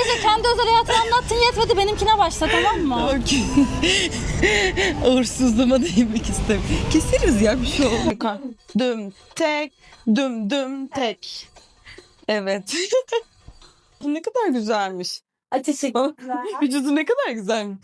Ece kendi özel hayatını anlattın yetmedi benimkine başla tamam mı? Okey. Uğursuzluğuma değinmek istemiyorum. Keseriz ya bir şey olmaz. Düm tek, düm düm tek. Evet. ne kadar güzelmiş. Ateşi. Vücudu ne kadar güzelmiş.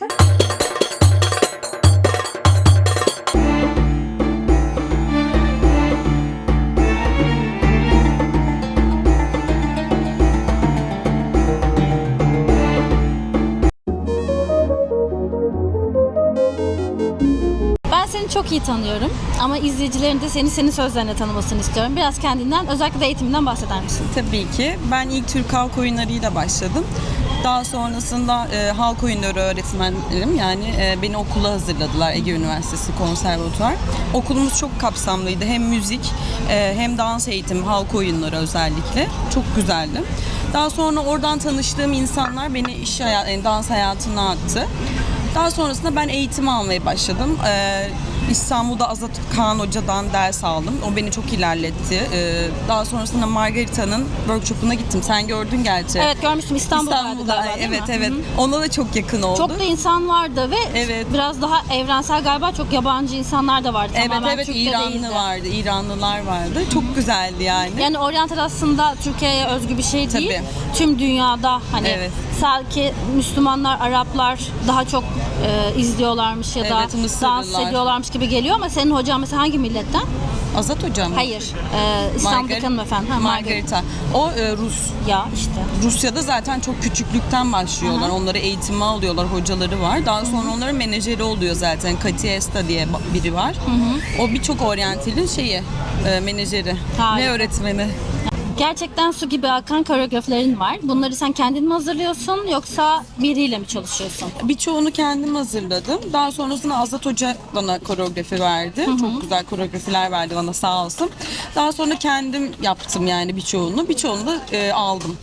Seni çok iyi tanıyorum ama izleyicilerin de seni senin sözlerine tanımasını istiyorum. Biraz kendinden özellikle de eğitiminden bahseder misin? Tabii ki. Ben ilk Türk halk oyunlarıyla başladım. Daha sonrasında e, halk oyunları öğretmenlerim yani e, beni okula hazırladılar Ege Üniversitesi Konservatuvar. Okulumuz çok kapsamlıydı. Hem müzik e, hem dans eğitimi, halk oyunları özellikle. Çok güzeldi. Daha sonra oradan tanıştığım insanlar beni iş hayat, yani dans hayatına attı. Daha sonrasında ben eğitim almaya başladım. Ee, İstanbul'da Azat Kaan Hoca'dan ders aldım. O beni çok ilerletti. Ee, daha sonrasında Margarita'nın workshop'una gittim. Sen gördün gerçi. Evet görmüştüm İstanbul'da. İstanbul'da galiba, evet mi? evet. Hı hı. Ona da çok yakın oldu. Çok da insan vardı ve Evet. biraz daha evrensel galiba çok yabancı insanlar da vardı. Evet Tamamen evet Türk İranlı değildi. vardı, İranlılar vardı. Çok güzeldi yani. Yani oryantal aslında Türkiye'ye özgü bir şey değil. Tabii. Tüm dünyada hani Evet. Sanki Müslümanlar, Araplar daha çok e, izliyorlarmış ya da Evet, Mısırlılar. dans ediyorlarmış gibi geliyor ama senin hocan mesela hangi milletten? Azat hocam? Hayır. E, İstanbul'daki hanımefendi. Ha, Margarita. Margarita. O e, Rus. Ya işte. Rusya'da zaten çok küçüklükten başlıyorlar. Aha. Onları eğitime alıyorlar, hocaları var. Daha sonra onların menajeri oluyor zaten. Katiesta diye ba- biri var. O birçok oryantalin şeyi, e, menajeri Harika. ve öğretmeni. Gerçekten su gibi akan koreografilerin var. Bunları sen kendin mi hazırlıyorsun yoksa biriyle mi çalışıyorsun? Birçoğunu kendim hazırladım. Daha sonrasında Azat Hoca bana koreografi verdi. Çok güzel koreografiler verdi bana sağ olsun. Daha sonra kendim yaptım yani birçoğunu. Birçoğunu da e, aldım.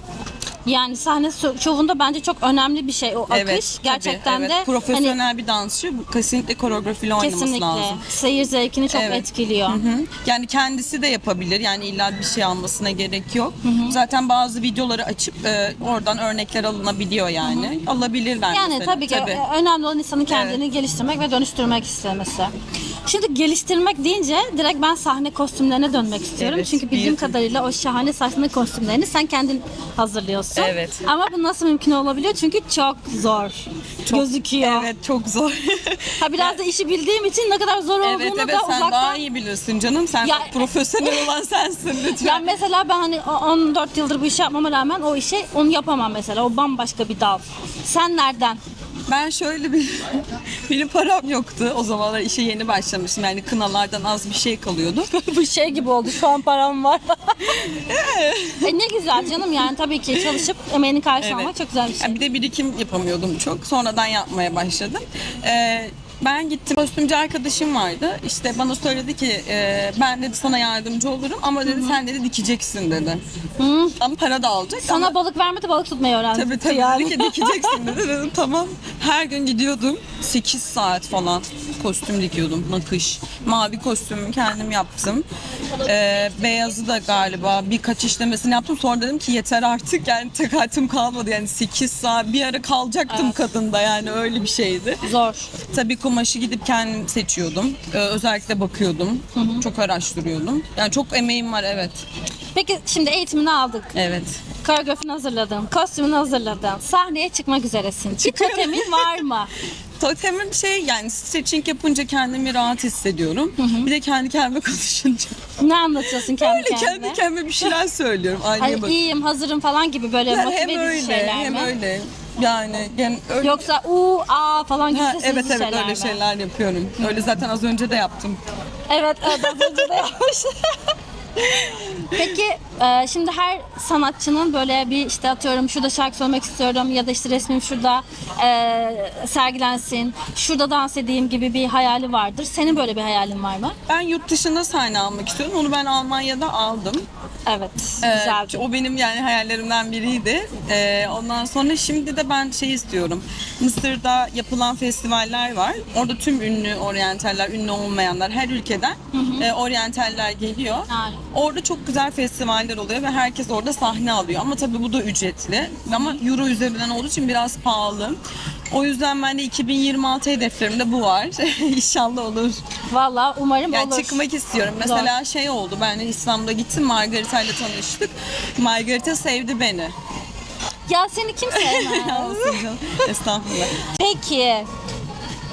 Yani sahne şovunda bence çok önemli bir şey o akış. Evet, tabii, Gerçekten evet. de hani profesyonel bir dansçı bu kesinlikle koreografiyle oynaması kesinlikle lazım. seyir zevkini çok Evet. etkiliyor. Hı. Yani kendisi de yapabilir. Yani illa bir şey almasına gerek yok. Zaten bazı videoları açıp e, oradan örnekler alınabiliyor yani. Alabilirler Yani mesela. tabii ki önemli olan insanın kendini geliştirmek ve dönüştürmek istemesi. Şimdi geliştirmek deyince direkt ben sahne kostümlerine dönmek istiyorum. Evet, Çünkü bildiğim kadarıyla o şahane sahne kostümlerini sen kendin hazırlıyorsun. Evet. Ama bu nasıl mümkün olabiliyor? Çünkü çok zor Çok- gözüküyor. Evet çok zor. Ha biraz da işi bildiğim için ne kadar zor olduğunu evet evet da sen uzaktan daha iyi bilirsin canım. Sen Ya- profesyonel olan sensin lütfen. Ya mesela ben hani o- 14 yıldır bu işi yapmama rağmen o işi onu yapamam mesela. O bambaşka bir dal. Sen nereden? Ben şöyle bir benim param yoktu. O zamanlar işe yeni başlamıştım. Yani kınalardan az bir şey kalıyordu. bu şey gibi oldu. Şu an param var. e ne güzel canım yani tabii ki çalışıp emeğini karşılamak Evet. çok güzel bir şey. Yani bir de birikim yapamıyordum çok. Sonradan yapmaya başladım. Ee, ben gittim kostümcü arkadaşım vardı. İşte bana söyledi ki e, ben dedi sana yardımcı olurum ama dedi sen dedi dikeceksin dedi. Hı. Ama para da alacak Sana ama balık vermedi balık tutmayı öğrendim. tabii tabii yani. dedi ki dikeceksin dedi. Dedim tamam. Her gün gidiyordum. 8 saat falan kostüm dikiyordum. Nakış. Mavi kostümü kendim yaptım. Ee, beyazı da galiba birkaç işlemesini yaptım. Sonra dedim ki yeter artık yani takatim kalmadı. Yani 8 saat bir ara kalacaktım kadında yani öyle bir şeydi. Zor. Tabii kumaşı gidip kendim seçiyordum. Ee, özellikle bakıyordum. Çok araştırıyordum. Yani çok emeğim var evet. Peki şimdi eğitimini aldık. Evet. Koreografini hazırladın. Kostümünü hazırladın. Sahneye çıkmak üzeresin. Bir totemin var mı? Totemim şey yani stretching yapınca kendimi rahat hissediyorum. Bir de kendi kendime konuşunca. Ne anlatıyorsun kendi Öyle kendine? kendi kendime bir şeyler söylüyorum. Ay, Aynaya bak. iyiyim, hazırım falan gibi böyle Yani motive hem edici öyle şeyler hem mi? öyle. Yani gen, öyle. Yoksa u a falan gibi Ha, sesli evet evet şeyler öyle mi? şeyler yapıyorum. Öyle zaten az önce de yaptım. Evet, evet az önce de yapmış. Peki e, şimdi her sanatçının böyle bir işte atıyorum şurada şarkı söylemek istiyorum ya da işte resmim şurada e, sergilensin, şurada dans edeyim gibi bir hayali vardır. Senin böyle bir hayalin var mı? Ben yurt dışında sahne almak istiyorum. Onu ben Almanya'da aldım. Evet, Ee, güzeldi. o benim yani hayallerimden biriydi. Ee, ondan sonra şimdi de ben şey istiyorum. Mısır'da yapılan festivaller var. Orada tüm ünlü oryantaller, ünlü olmayanlar her ülkeden e, oryantaller geliyor. Harika. Orada çok güzel festivaller festivaller oluyor ve herkes orada sahne alıyor. Ama tabii bu da ücretli. Ama euro üzerinden olduğu için biraz pahalı. O yüzden ben de 2026 hedeflerimde bu var. İnşallah olur. Valla umarım Yani olur. çıkmak istiyorum. Mesela şey oldu. Ben de İslam'da gittim. Margarita ile tanıştık. Margarita sevdi beni. Ya seni kim sevmez? Estağfurullah. Peki.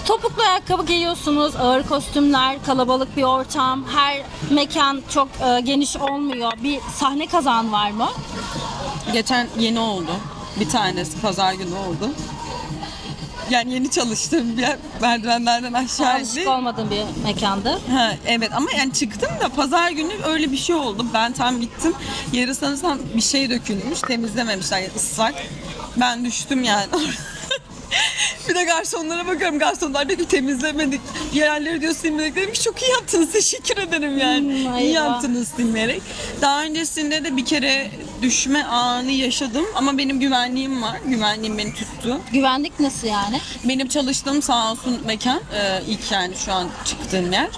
Topuklu ayakkabı giyiyorsunuz, ağır kostümler, kalabalık bir ortam, her mekan çok e, geniş olmuyor. Bir sahne kazan var mı? Geçen yeni oldu. Bir tanesi pazar günü oldu. Yani yeni çalıştığım bir yer merdivenlerden aşağı Alışık indi. olmadığın bir mekandı. Ha, evet ama yani çıktım da pazar günü öyle bir şey oldu. Ben tam gittim. Yarı sanırsam bir şey dökülmüş. Temizlememişler yani ıslak. Ben düştüm yani. bir de garsonlara bakıyorum. Garsonlar diyor ki temizlemedik. Yerleri diyor silmedik. Ki çok iyi yaptınız. Teşekkür ederim yani. Hmm, iyi yaptınız silmeyerek. Daha öncesinde de bir kere düşme anı yaşadım. Ama benim güvenliğim var. Güvenliğim beni tuttu. Güvenlik nasıl yani? Benim çalıştığım sağ olsun mekan e, ilk yani şu an çıktığım yer.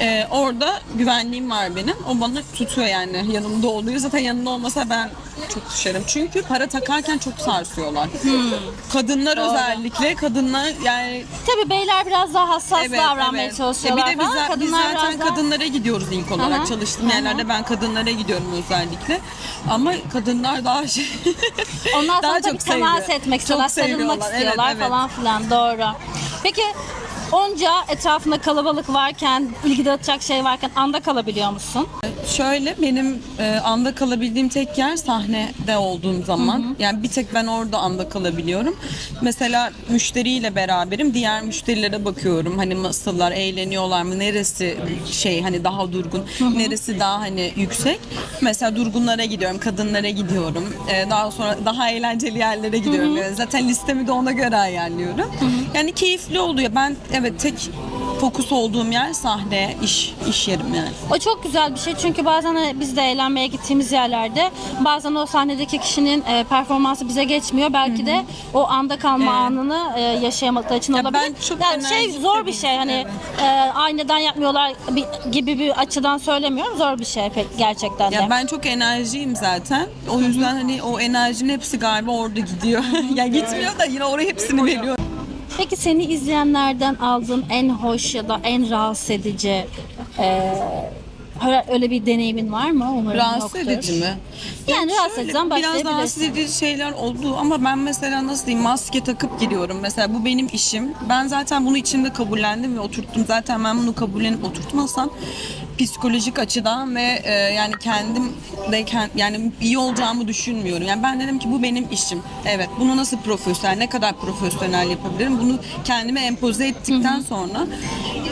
E, orada güvenliğim var benim. O bana tutuyor yani yanımda oluyor. Zaten yanımda olmasa ben çok düşerim. Çünkü para takarken çok sarsıyorlar. Kadınlar özellikle kadınlar yani Tabii beyler biraz daha hassas davranmaya çalışıyorlar E bir de biz, falan. biz Kadınlar zaten biraz daha... kadınlara gidiyoruz ilk olarak. Aha, Çalıştığım yerlerde ben kadınlara gidiyorum özellikle. Ama kadınlar daha şey Onlar daha sana tabii çok temas seviyor. etmek Çok istiyorlar, sarılmak seviyorlar. Evet, istiyorlar evet. falan filan doğru. Peki onca etrafında kalabalık varken, ilgi dağıtacak şey varken anda kalabiliyor musun? Şöyle benim e, anda kalabildiğim tek yer sahnede olduğum zaman. Yani bir tek ben orada anda kalabiliyorum. Mesela müşteriyle beraberim. Diğer müşterilere bakıyorum. Hani nasıllar, eğleniyorlar mı? Neresi şey hani daha durgun, neresi daha hani yüksek. Mesela durgunlara gidiyorum, kadınlara gidiyorum. E, daha sonra daha eğlenceli yerlere gidiyorum. Yani zaten listemi de ona göre ayarlıyorum. Yani keyifli oluyor. Ben evet tek fokus olduğum yer sahne, iş, iş yerim yani. O çok güzel bir şey çünkü bazen hani biz de eğlenmeye gittiğimiz yerlerde bazen o sahnedeki kişinin e, performansı bize geçmiyor. Belki de o anda kalma Evet. anını e, yaşayamadıkları için Ya olabilir. ben çok yani şey zor bir şey hani evet. e, aynıdan yapmıyorlar gibi bir açıdan söylemiyorum. Zor bir şey pek gerçekten de. Ya ben çok enerjiyim zaten. O yüzden hani o enerjinin hepsi galiba orada gidiyor. ya gitmiyor da yine oraya hepsini veriyor. Peki seni izleyenlerden aldığın en hoş ya da en rahatsız edici e, öyle- bir deneyimin var mı? Umarım Rahatsız yoktur. edici mi? Yani rahatsız Şöyle, ediciden Biraz rahatsız edici şeyler oldu ama ben mesela nasıl diyeyim maske takıp giriyorum. Mesela bu benim işim. Ben zaten bunu içimde kabullendim ve oturttum. Zaten ben bunu kabullenip oturtmasam psikolojik açıdan ve e, yani kendim de kend- yani iyi olacağımı düşünmüyorum. Yani ben dedim ki bu benim işim. Evet bunu nasıl profesyonel, ne kadar profesyonel yapabilirim? Bunu kendime empoze ettikten sonra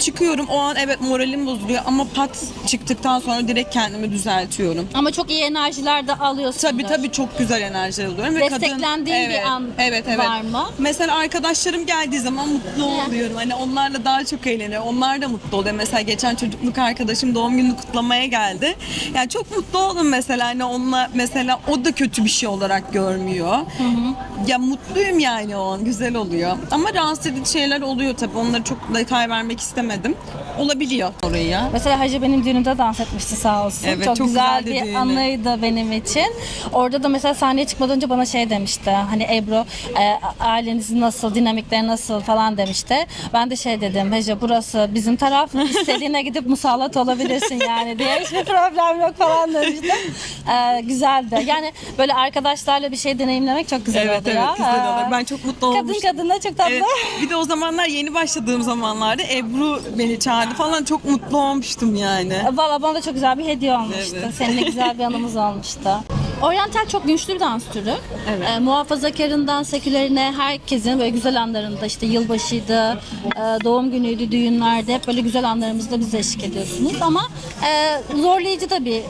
çıkıyorum. O an evet moralim bozuluyor ama pat çıktıktan sonra direkt kendimi düzeltiyorum. Ama çok iyi enerjiler de alıyorsun. Tabii tabii çok güzel enerji alıyorum. Ve Desteklendiğin bir evet, an evet, evet. var mı? Mesela arkadaşlarım geldiği zaman mutlu oluyorum. Hani onlarla daha çok eğleniyor. Onlar da mutlu oluyor. Mesela geçen çocukluk arkadaşım doğum gününü kutlamaya geldi. Yani çok mutlu oldum mesela. Hani onunla mesela o da kötü bir şey olarak görmüyor. Ya mutluyum yani o an. Güzel oluyor. Ama rahatsız edici şeyler oluyor tabii. Onları çok detay vermek istemedim. Olabiliyor oraya. ya. Mesela Hacı benim düğünümde dans etmişti sağ olsun. Evet, çok, çok güzel güzeldi bir anıydı benim için. Orada da mesela sahneye çıkmadan önce bana şey demişti. Hani Ebru e, ailenizin nasıl, dinamikleri nasıl falan demişti. Ben de şey dedim. Hacı burası bizim taraf. istediğine gidip musallat olabilirsin yani diye. Hiçbir problem yok falan demişti. E, güzeldi. Yani böyle arkadaşlarla bir şey deneyimlemek çok güzel Evet oluyor. evet güzel E, olur. Ben çok mutlu Kadın olmuştum. kadına çok tatlı. Evet. Bir de o zamanlar yeni başladığım zamanlarda Ebru beni çağırdı falan çok mutlu olmuştum yani. Valla bana da çok güzel bir hediye olmuştu. Evet. Seninle güzel bir anımız olmuştu. Oryantal çok güçlü bir dans türü. Evet. Ee, muhafazakarından sekülerine herkesin böyle güzel anlarında işte yılbaşıydı, e, doğum günüydü, düğünlerde hep böyle güzel anlarımızda bize eşlik ediyorsunuz. Ama e, zorlayıcı da bir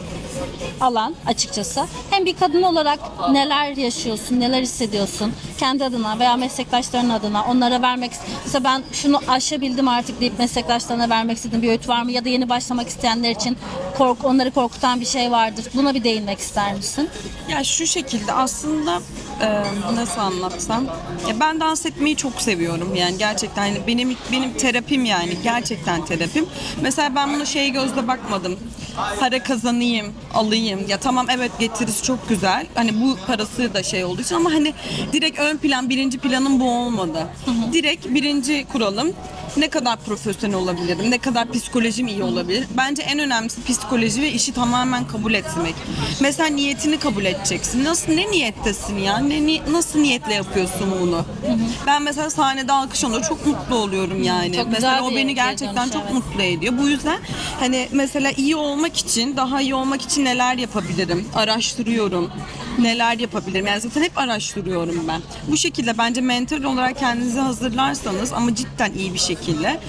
alan açıkçası. Hem bir kadın olarak neler yaşıyorsun, neler hissediyorsun kendi adına veya meslektaşların adına onlara vermek mesela ben şunu aşabildim artık deyip meslektaşlarına vermek istediğin bir öğüt var mı? Ya da yeni başlamak isteyenler için kork, onları korkutan bir şey vardır. Buna bir değinmek ister misin? Ya şu şekilde aslında e, nasıl anlatsam ya ben dans etmeyi çok seviyorum yani gerçekten hani benim benim terapim yani gerçekten terapim. Mesela ben buna şey gözle bakmadım. Para kazanayım, alayım. Ya tamam evet getirisi çok güzel. Hani bu parası da şey olduğu için ama hani direkt ön plan, birinci planım bu olmadı. Direkt birinci kuralım. Ne kadar profesyonel olabilirim, ne kadar psikolojim iyi olabilir. Bence en önemlisi psikoloji ve işi tamamen kabul etmek. Mesela niyetini kabul edeceksin. Nasıl ne niyettesin ya? Ne ni- nasıl niyetle yapıyorsun bunu? Ben mesela sahnede alkış olunca çok mutlu oluyorum yani. Çok mesela o beni geri gerçekten çok evet. mutlu ediyor. Bu yüzden hani mesela iyi olmak için, daha iyi olmak için neler yapabilirim? Araştırıyorum. Neler yapabilirim? Yani zaten hep araştırıyorum ben. Bu şekilde bence mental olarak kendinizi hazırlarsanız ama cidden iyi bir şekilde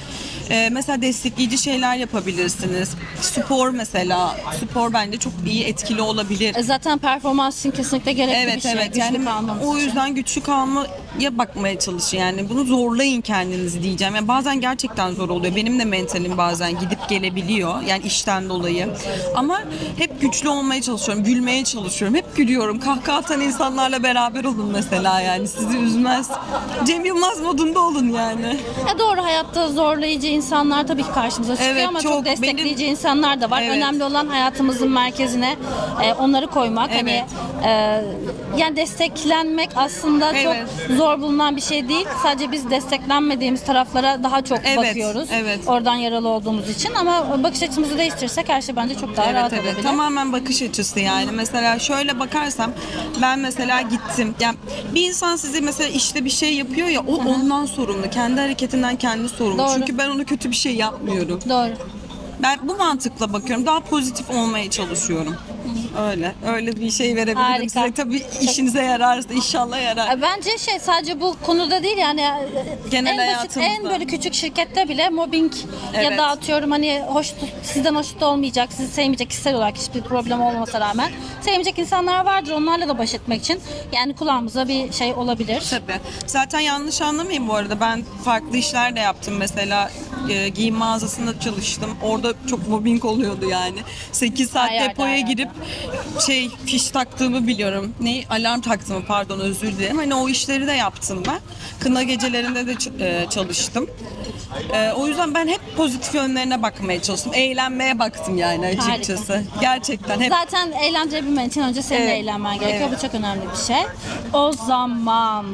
e, mesela destekleyici şeyler yapabilirsiniz. Spor mesela. Spor bence çok iyi etkili olabilir. E, Zaten performans için kesinlikle gerekli Evet bir şey. evet güçlü yani o yüzden güçlü kalmaya bakmaya çalışın yani bunu zorlayın kendinizi diyeceğim. Yani bazen gerçekten zor oluyor. Benim de mentalim bazen gidip gelebiliyor yani işten dolayı. Ama hep güçlü olmaya çalışıyorum, gülmeye çalışıyorum. Hep gülüyorum. Kahkaha atan insanlarla beraber olun mesela yani sizi üzmez. Cem Yılmaz modunda olun yani. Ya doğru hayatta zorlayıcı insanlar tabii ki karşımıza çıkıyor Evet, ama çok, çok. destekleyici insanlar da var. Evet. Önemli olan hayatımızın merkezine e, onları koymak. Hani Evet. e, yani desteklenmek aslında Evet. çok zor bulunan bir şey değil. Sadece biz desteklenmediğimiz taraflara daha çok Evet, bakıyoruz. evet. Oradan yaralı olduğumuz için ama bakış açımızı değiştirirsek her şey bence çok daha rahat evet olabilir. tamamen bakış açısı yani mesela şöyle bakarsam ben mesela gittim yani bir insan size mesela işte bir şey yapıyor ya o ondan sorumlu kendi hareketinden kendi sorumlu Doğru. çünkü ben ona kötü bir şey yapmıyorum. Doğru. ben bu mantıkla bakıyorum. Daha pozitif olmaya çalışıyorum öyle öyle bir şey verebilirim Harika. size tabii işinize yararsa inşallah yarar E, Bence şey sadece bu konuda değil yani e, Genel en basit hayatımızda. en böyle küçük şirkette bile mobbing ya Evet. da atıyorum hani hoş sizden hoşnut olmayacak, sizi sevmeyecek kişisel olarak hiçbir problem olmasa rağmen sevmeyecek insanlar vardır. Onlarla da baş etmek için yani kulağımıza bir şey olabilir. Tabii. Zaten yanlış anlamayın bu arada. Ben farklı işler de yaptım. Mesela e, giyim mağazasında çalıştım. Orada çok mobbing oluyordu yani. 8 saat Her yerde, depoya her yerde. girip şey fiş taktığımı biliyorum. Ne alarm taktığımı pardon özür dilerim. Hani o işleri de yaptım ben. Kına gecelerinde de e, çalıştım. E, o yüzden ben hep pozitif yönlerine bakmaya çalıştım. Eğlenmeye baktım yani açıkçası. Gerçekten hep Zaten eğlencebilmen için önce senin de Evet. eğlenmen gerekiyor. Evet. Bu çok önemli bir şey. O zaman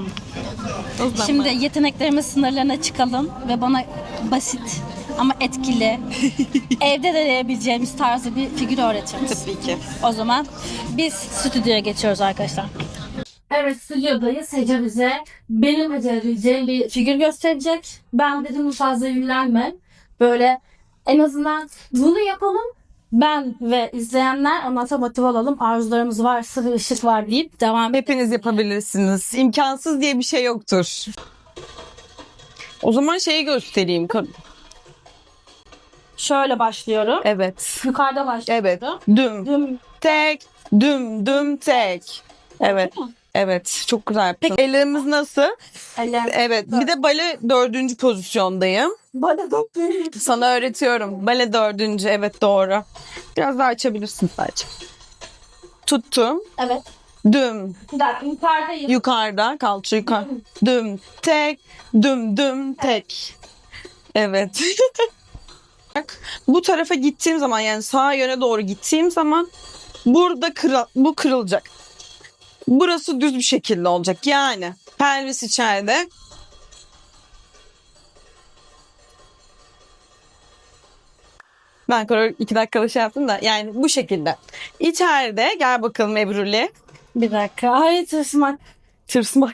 o zaman- Şimdi yeteneklerimiz sınırlarına çıkalım ve bana basit ama etkili, evde deneyebileceğimiz tarzı bir figür öğretir misin? tabii ki. O zaman biz stüdyoya geçiyoruz arkadaşlar. Evet stüdyodayız. Hece bize benim becerebileceğim bir figür gösterecek. Ben dedim fazla yüklenme. Böyle en azından bunu yapalım. Ben ve izleyenler anlata motive olalım. Arzularımız var, sıvı ışık var deyip devam et. Hepiniz yapabilirsiniz. İmkansız diye bir şey yoktur. O zaman şeyi göstereyim. Şöyle başlıyorum. Evet. Yukarıda başlıyorum. Evet. Düm. Düm. Tek. Düm. Düm. Tek. Evet. Evet. Çok güzel. Peki ellerimiz nasıl? Eller. Evet. Bir de bale dördüncü pozisyondayım. Bana doktor. Sana öğretiyorum. Bale dördüncü. Evet doğru. Biraz daha açabilirsin sadece. Tuttum. Evet. Düm. Bir dakika yukarıdayım. Yukarıda. Kalça yukarı. Düm. Tek. Düm. Düm. Tek. Evet. Bu tarafa gittiğim zaman yani sağ yöne doğru gittiğim zaman burada kıra- bu kırılacak. Burası düz bir şekilde olacak. Yani pelvis içeride. Ben koreografi iki dakikada şey yaptım da yani bu şekilde. İçeride gel bakalım Ebruli. Bir dakika. Ay tırsmak. Tırsmak.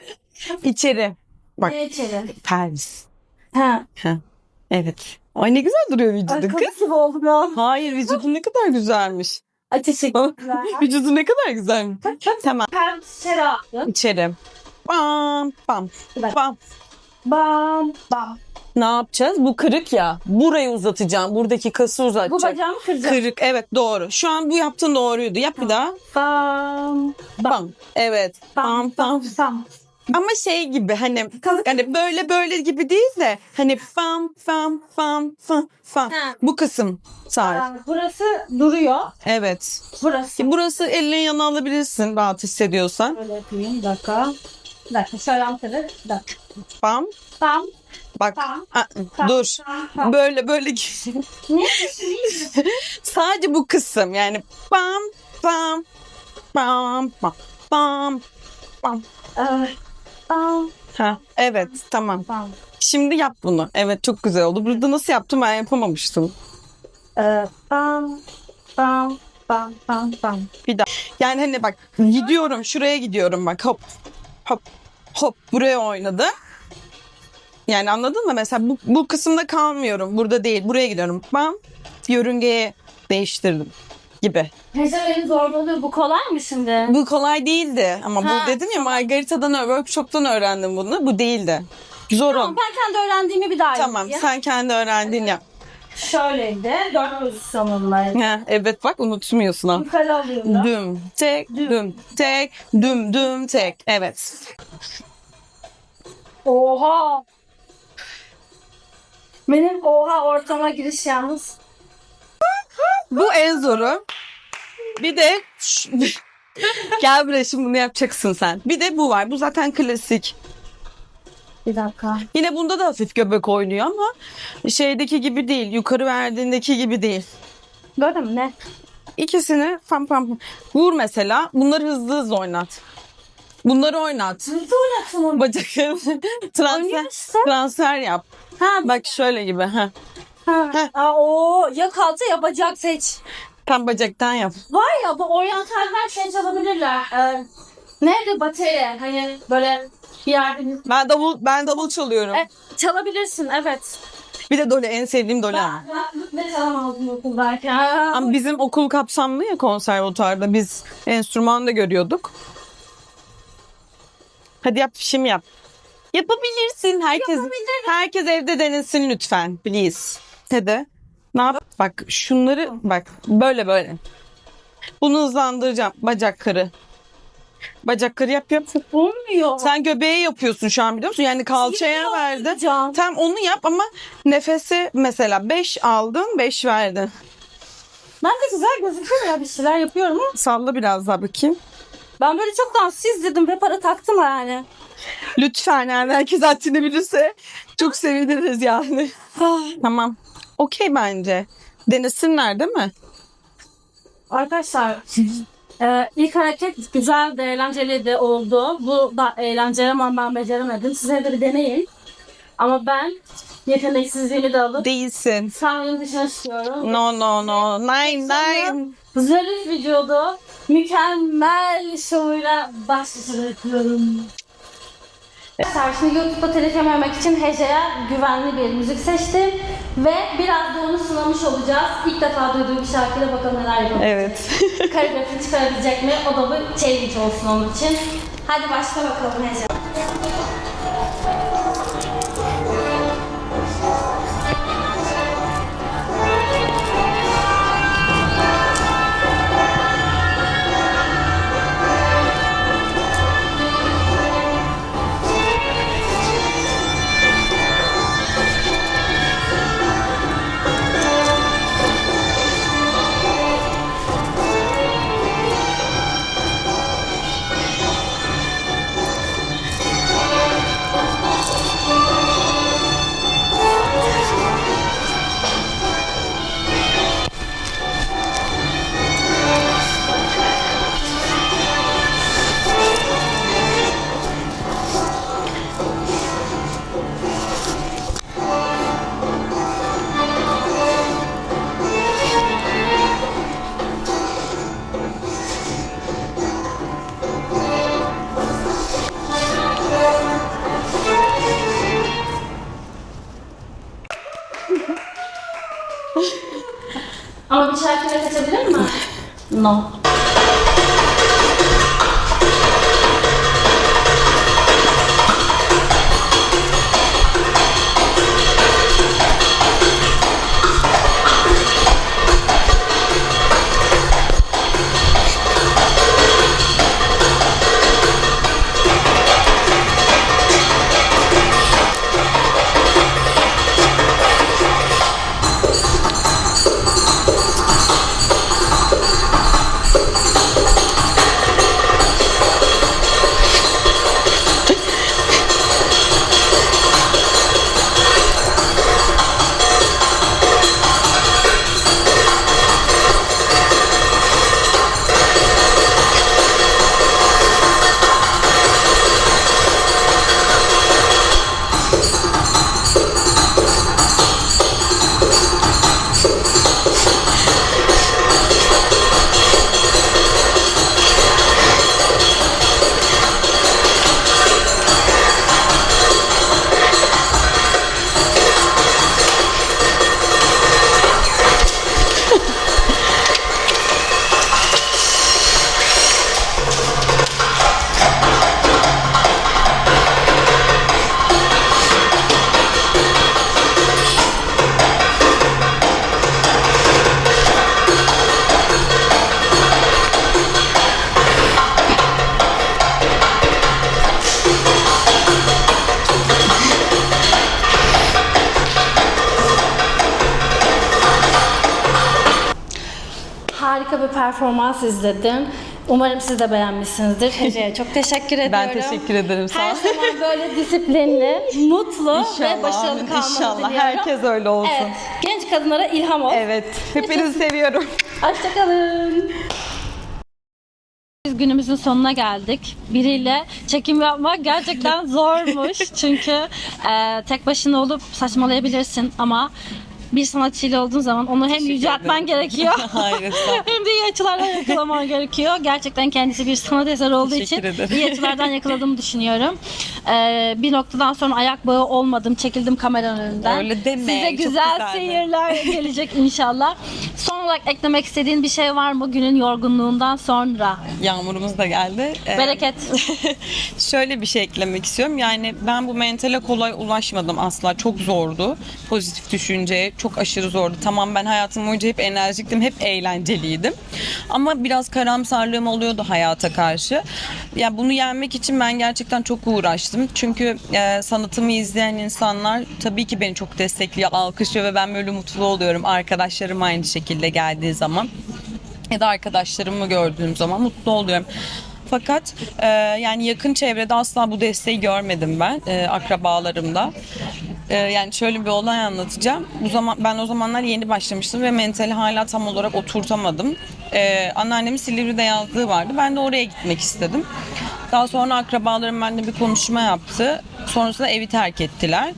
İçeri. Bak Ne içeri? pelvis. Ha. Ha. Evet. Ay ne güzel duruyor vücudun kız. Gibi oldum ya. Hayır vücudun ne kadar güzelmiş. Ay teşekkürler. Vücudun ne kadar güzelmiş. tamam. Hem içeri attım. İçeri. Bam bam dakika. bam. Bam bam. Ne yapacağız? Bu kırık ya. Burayı uzatacağım. Buradaki kası Bu uzatacağım. bacağımı kıracağım. Kırık evet doğru. Şu an bu yaptığın doğruydu. Yap bir daha. Bam. Bam. Evet. Bam bam. Bam. Ama şey gibi hani hani böyle böyle gibi değil de hani bam bam bam bam. Ha. Bu kısım sar. Aa, Burası duruyor. Evet. Burası. Burası elinin yanına alabilirsin rahat hissediyorsan. Böyle yapayım. Bir dakika. Bir dakika. Şöyle anahtarı. Bir dakika. Bam. Bam. Bak. Tamam. Aa, Tamam, dur. tamam, tamam. Böyle böyle Ne? Sadece bu kısım yani bam bam bam bam bam bam. Ee, Ha, evet tamam. bam. Şimdi yap bunu. Evet çok güzel oldu. Burada nasıl yaptım ben yapamamıştım. Ee, bam, bam, bam, bam, bam. Bir daha. Yani hani bak gidiyorum şuraya gidiyorum bak hop hop hop buraya oynadı. Yani anladın mı? Mesela bu, bu kısımda kalmıyorum. Burada değil. Buraya gidiyorum. Bam. Yörüngeye değiştirdim gibi. Neyse beni zorbalıyor. Bu kolay mı şimdi? Bu kolay değildi. Ama Ha, bu dedim ya Margarita'dan workshop'tan öğrendim bunu. Bu değildi. Zor Tamam, ben kendi öğrendiğimi bir daha Tamam yapayım. sen kendi öğrendiğin yap. Şöyleydi. Dört pozisyonundaydı. Ha, evet bak unutmuyorsun ha. Yukarı alıyorum. Düm, tek, düm, tek, düm, düm, tek. Evet. Oha! Benim oha ortama giriş yalnız. Bu en zoru. Bir de gel buraya şimdi bunu yapacaksın sen. Bir de bu var. Bu zaten klasik. Bir dakika. Yine bunda da hafif göbek oynuyor ama şeydeki gibi değil. Yukarı verdiğindeki gibi değil. Gördün mü ne? İkisini pam pam vur mesela. Bunları hızlı hızlı oynat. Bunları oynat. Hızlı oynatsın onu. Bacaklarını transfer, transfer yap. Ha, Bak şöyle gibi. Ha. Ha. Aa, o ya kalça ya bacak seç. Tam bacaktan yap. Var ya bu oryantal her şey çalabilirler. Ee, nerede bateri? Hani böyle bir yerde Ben davul ben davul çalıyorum. E, çalabilirsin evet. Bir de dole en sevdiğim dole. Ben, ben ne çalamazdım okuldayken. Ama bizim okul kapsamlı ya konservatuarda biz enstrüman da görüyorduk. Hadi yap şimdi yap. Yapabilirsin. Herkes herkes evde denesin lütfen. Please. Hadi. Ne yap? Bak şunları bak böyle böyle. Bunu hızlandıracağım. Bacak kırı. Bacak kırı yap yap. olmuyor. Sen göbeğe yapıyorsun şu an biliyor musun? Yani kalçaya verdin. Yapacağım. Tam onu yap ama nefesi mesela 5 aldın 5 verdin. Ben de güzel gözüküyor ya bir şeyler yapıyorum ama Salla biraz daha bakayım. ben böyle çok dansçı izledim ve para taktım yani. Lütfen yani herkes haddini bilirse çok seviniriz yani. tamam. Okey bence. Denesinler değil mi? Arkadaşlar e, ilk hareket güzel de eğlenceli de oldu. Bu da eğlenceli ama ben beceremedim. Size de bir deneyin. Ama ben yeteneksizliğini de alıp Değilsin. sahnenin dışına çıkıyorum. No no no. Nine nine. Zarif vücudu mükemmel şovuyla başlıca bırakıyorum. Arkadaşlar şimdi YouTube'da telif yememek için Hece'ye güvenli bir müzik seçtim. Ve biraz da onu sınamış olacağım. İlk defa duyduğum bir şarkıyla bakalım neler yapabilecek. Evet. Koreografini çıkarabilecek mi? O da bu challenge olsun onun için. Hadi başla bakalım Hece. No. harika performans izledim. Umarım siz de beğenmişsinizdir. Ece'ye çok teşekkür ediyorum. Ben teşekkür ederim. Sağ Her ol. zaman böyle disiplinli, mutlu ve başarılı kalmanızı İnşallah. diliyorum. Herkes öyle olsun. Evet, genç kadınlara ilham ol. Evet. Hepinizi seviyorum. Hoşçakalın. Biz günümüzün sonuna geldik. Biriyle çekim yapmak gerçekten zormuş. Çünkü e, tek başına olup saçmalayabilirsin ama bir sanatçıyla olduğun zaman onu hem yüceltmen gerekiyor. Hayır. hem de iyi açılardan yakalaman gerekiyor. Gerçekten kendisi bir sanat eseri olduğu için Teşekkür ederim. iyi açılardan yakaladığımı düşünüyorum. Ee, bir noktadan sonra ayak bağı olmadım. Çekildim kameranın önünden. Öyle deme, Size çok güzel güzeldi. seyirler gelecek inşallah. Son olarak eklemek istediğin bir şey var mı günün yorgunluğundan sonra? Yağmurumuz da geldi. Ee, Bereket. Şöyle bir şey eklemek istiyorum. Yani ben bu mentale kolay ulaşmadım asla. Çok zordu. Pozitif düşünceye çok aşırı zordu. Tamam ben hayatım boyunca hep enerjiktim, hep eğlenceliydim. Ama biraz karamsarlığım oluyordu hayata karşı. Ya bunu yenmek için ben gerçekten çok uğraştım. Çünkü e, sanatımı izleyen insanlar tabii ki beni çok destekliyor, alkışlıyor ve ben böyle mutlu oluyorum. Arkadaşlarım aynı şekilde geldiği zaman ya da arkadaşlarımı gördüğüm zaman mutlu oluyorum. Fakat e, yani yakın çevrede asla bu desteği görmedim ben e, akrabalarımda. E, yani şöyle bir olay anlatacağım. Bu zaman ben o zamanlar yeni başlamıştım ve mentali hala tam olarak oturtamadım. E, anneannemin Silivri'de yazdığı vardı. Ben de oraya gitmek istedim. Daha sonra akrabalarım benimle bir konuşma yaptı. Sonrasında evi terk ettiler.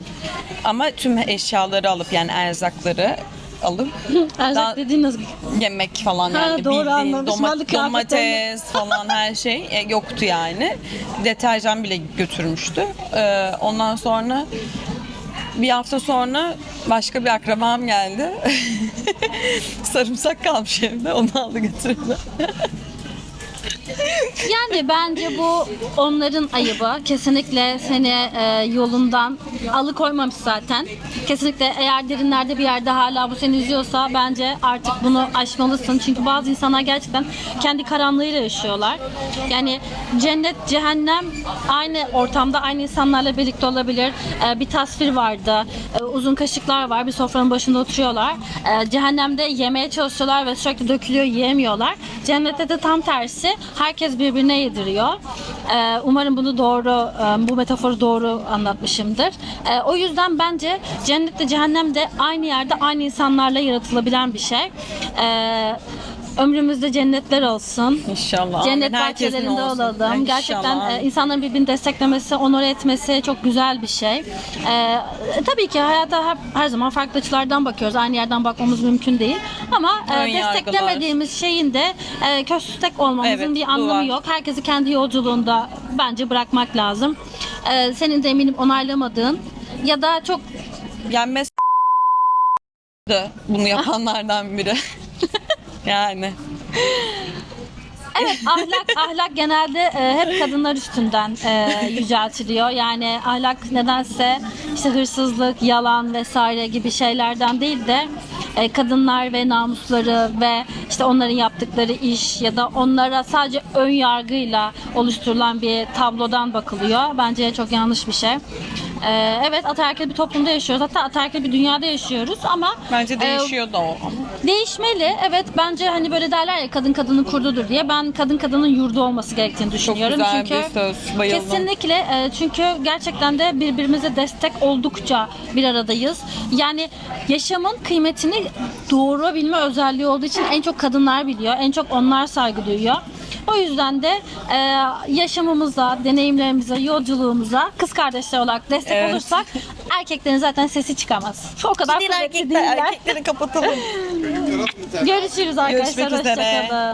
Ama tüm eşyaları alıp yani erzakları alıp Erzak Daha- dediğiniz yemek falan Ha, yani doğru bildiğin anlamışım. doma- Ben de kıyafetlerini- domates falan her şey e, yoktu yani. Deterjan bile götürmüştü. Ee, ondan sonra bir hafta sonra başka bir akrabam geldi. Sarımsak kalmış evde. Onu aldı götürdü. Yani bence bu onların ayıbı. Kesinlikle seni e, yolundan alıkoymamış zaten. Kesinlikle eğer derinlerde bir yerde hala bu seni üzüyorsa bence artık bunu aşmalısın. Çünkü bazı insanlar gerçekten kendi karanlığıyla yaşıyorlar. Yani cennet, cehennem aynı ortamda aynı insanlarla birlikte olabilir. E, bir tasvir vardı. E, uzun kaşıklar var. Bir sofranın başında oturuyorlar. E, cehennemde yemeye çalışıyorlar ve sürekli dökülüyor, yiyemiyorlar. Cennette de tam tersi. Herkes birbirine yediriyor. E, umarım bunu doğru, e, bu metaforu doğru anlatmışımdır. E, o yüzden bence cennetle cehennem de aynı yerde aynı insanlarla yaratılabilen bir şey. E, ömrümüzde cennetler olsun. İnşallah. Cennet Amin. Bahçelerinde olsun. olalım. İnşallah. Gerçekten e, insanların birbirini desteklemesi, onore etmesi çok güzel bir şey. E, tabii ki hayata hep, her zaman farklı açılardan bakıyoruz. Aynı yerden bakmamız mümkün değil. Ama e, desteklemediğimiz şeyin de e, köstek olmamızın Evet, bir anlamı var. yok. Herkesi kendi yolculuğunda bence bırakmak lazım. E, senin de eminim onaylamadığın ya da çok Yani mesela bunu yapanlardan biri. yani. Evet ahlak ahlak genelde e, hep kadınlar üstünden e, yüceltiliyor. Yani ahlak nedense işte hırsızlık, yalan vesaire gibi şeylerden değil de e, kadınlar ve namusları ve işte onların yaptıkları iş ya da onlara sadece ön yargıyla oluşturulan bir tablodan bakılıyor. Bence çok yanlış bir şey. E, evet ataerkil bir toplumda yaşıyoruz. Hatta ataerkil bir dünyada yaşıyoruz ama Bence e, değişiyor da o. Değişmeli. Evet bence hani böyle derler ya kadın kadının kurdudur diye. Ben kadın kadının yurdu olması gerektiğini Çok düşünüyorum. güzel çünkü bir söz. Bayıldım. Kesinlikle e, çünkü gerçekten de birbirimize destek oldukça bir aradayız. Yani yaşamın kıymetini doğurabilme özelliği olduğu için en çok kadınlar biliyor. En çok onlar saygı duyuyor. O yüzden de e, yaşamımıza, deneyimlerimize, yolculuğumuza kız kardeşler olarak destek Evet. olursak erkeklerin zaten sesi çıkamaz. O kadar kuvvetli değiller. erkekleri kapatalım. Görüşürüz arkadaşlar. Üzere. Hoşçakalın.